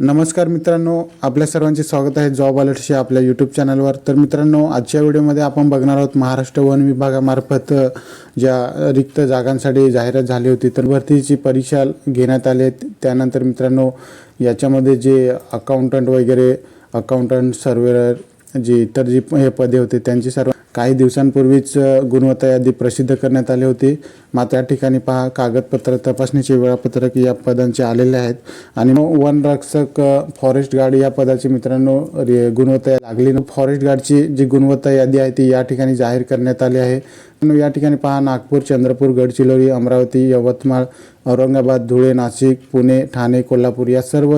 नमस्कार मित्रांनो आपल्या सर्वांचे स्वागत आहे जॉब अलर्टशी आपल्या यूट्यूब चॅनलवर. तर मित्रांनो आजच्या व्हिडिओमध्ये आपण बघणार आहोत महाराष्ट्र वन विभागामार्फत ज्या रिक्त जागांसाठी जाहिरात झाली होती तर भरतीची परीक्षा घेण्यात आली त्यानंतर मित्रांनो याच्यामध्ये जे अकाउंटंट वगैरे अकाउंटंट सर्वेअर जे इतर जी हे पदे होते त्यांची सर्व काही दिवसांपूर्वीच गुणवत्ता यादी प्रसिद्ध करण्यात आली होती. मात्र या ठिकाणी पहा कागदपत्र तपासणीचे वेळापत्रक या पदांचे आलेले आहेत. आणि मग वन रक्षक फॉरेस्ट गार्ड या पदाची मित्रांनो गुणवत्ता लागली. फॉरेस्ट गार्डची जी गुणवत्ता यादी आहे ती या ठिकाणी जाहीर करण्यात आली आहे. या ठिकाणी पहा नागपूर चंद्रपूर गडचिरोली अमरावती यवतमाळ औरंगाबाद धुळे नाशिक पुणे ठाणे कोल्हापूर या सर्व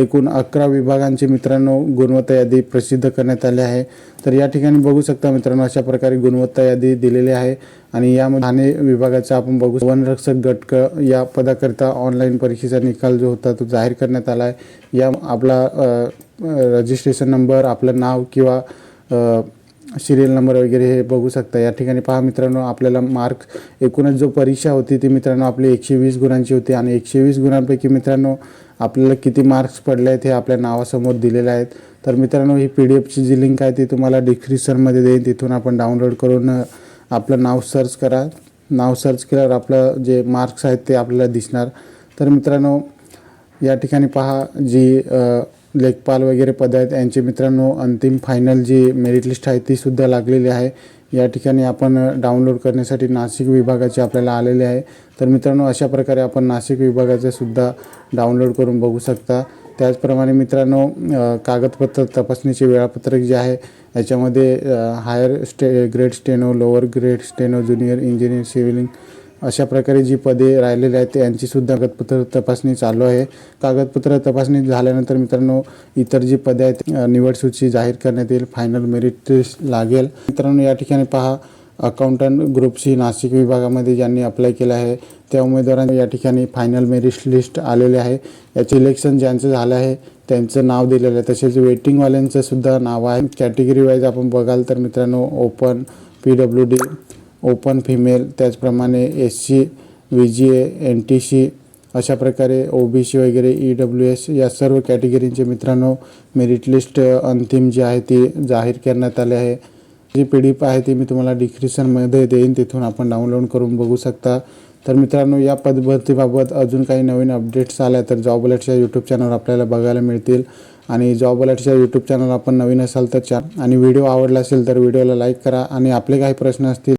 एकूण अकरा विभागांची मित्रांनो गुणवत्ता यादी प्रसिद्ध करण्यात आली आहे. तर या ठिकाणी बघू शकता मित्रांनो अशा प्रकारे गुणवत्ता यादी दिलेली आहे आणि यामध्ये ठाणे विभागाचा आपण बघू वनरक्षक गटक या पदाकरिता ऑनलाईन परीक्षेचा निकाल जो होता तो जाहीर करण्यात आला आहे. या आपला रजिस्ट्रेशन नंबर आपलं नाव किंवा सिरियल नंबर वगैरे हे बघू शकता. या ठिकाणी पहा मित्रांनो आपल्याला मार्क एकूणच जो परीक्षा होती ती मित्रांनो आपली एकशे वीस गुणांची होती आणि एकशे वीस गुणांपैकी मित्रांनो आपल्याला किती मार्क्स पडले आहेत हे आपल्या नावासमोर दिलेले आहेत. तर मित्रांनो ही पी डी एफची जी लिंक आहे ती तुम्हाला डिस्क्रिप्शनमध्ये देईन. तिथून आपण डाउनलोड करून आपलं नाव सर्च करा. नाव सर्च केल्यावर आपलं जे मार्क्स आहेत ते आपल्याला दिसणार. तर मित्रांनो या ठिकाणी पहा जी लेखपाल वगैरे पद आहेत. यांचे मित्रांनो अंतिम फायनल जी मेरिट लिस्ट आहे ती सुद्धा लागलेली आहे. या ठिकाणी आपण डाउनलोड करण्यासाठी नाशिक विभागाची आपल्याला आलेले आहे. तर मित्रांनो अशा प्रकारे आपण नाशिक विभागाचे सुद्धा डाउनलोड करून बघू शकता. त्याचप्रमाणे मित्रांनो कागदपत्र तपासणीचे वेळापत्रक जे आहे याच्यामध्ये higher stay grade steno lower grade steno junior engineer सिव्हिलिंग अशा प्रकारे जी पदे राहिलेली आहेत यांची सुद्धा कागदपत्र तपासणी चालू आहे. कागदपत्र तपासणी झाल्यानंतर मित्रांनो इतर जी पदे आहेत निवड सूची जाहीर करण्यात येईल फायनल मेरिट लिस्ट लागेल. मित्रांनो या ठिकाणी पहा अकाउंटंट ग्रुपशी नाशिक विभागामध्ये ज्यांनी अप्लाय केलं आहे त्या उमेदवारांना या ठिकाणी फायनल मेरिट लिस्ट आलेले आहे. याचे इलेक्शन ज्यांचं झालं आहे त्यांचं नाव दिलेलं आहे. तसेच वेटिंगवाल्यांचं सुद्धा नाव आहे. कॅटेगरी वाईज आपण बघाल तर मित्रांनो open P W D open female त्याचप्रमाणे S C V G A N T C अशा प्रकारे ओ बी सी वगैरे ई डब्ल्यू एस या सर्व कॅटेगरींचे मित्रांनो मेरिट लिस्ट अंतिम जी आहे ती जाहीर करण्यात आली आहे. जी पी डी एफ आहे ती मी तुम्हाला डिस्क्रिप्शनमध्ये देईन तिथून आपण डाउनलोड करून बघू शकता. तर मित्रांनो या पदभरतीबाबत अजून काही नवीन अपडेट्स आल्या तर जॉब अलर्टच्या यूट्यूब चॅनलवर आपल्याला बघायला मिळतील. आणि जॉब अलर्टच्या यूट्यूब चॅनल आपण नवीन असाल तर चॅ आणि व्हिडिओ आवडला असेल तर व्हिडिओला लाईक करा. आणि आपले काही प्रश्न असतील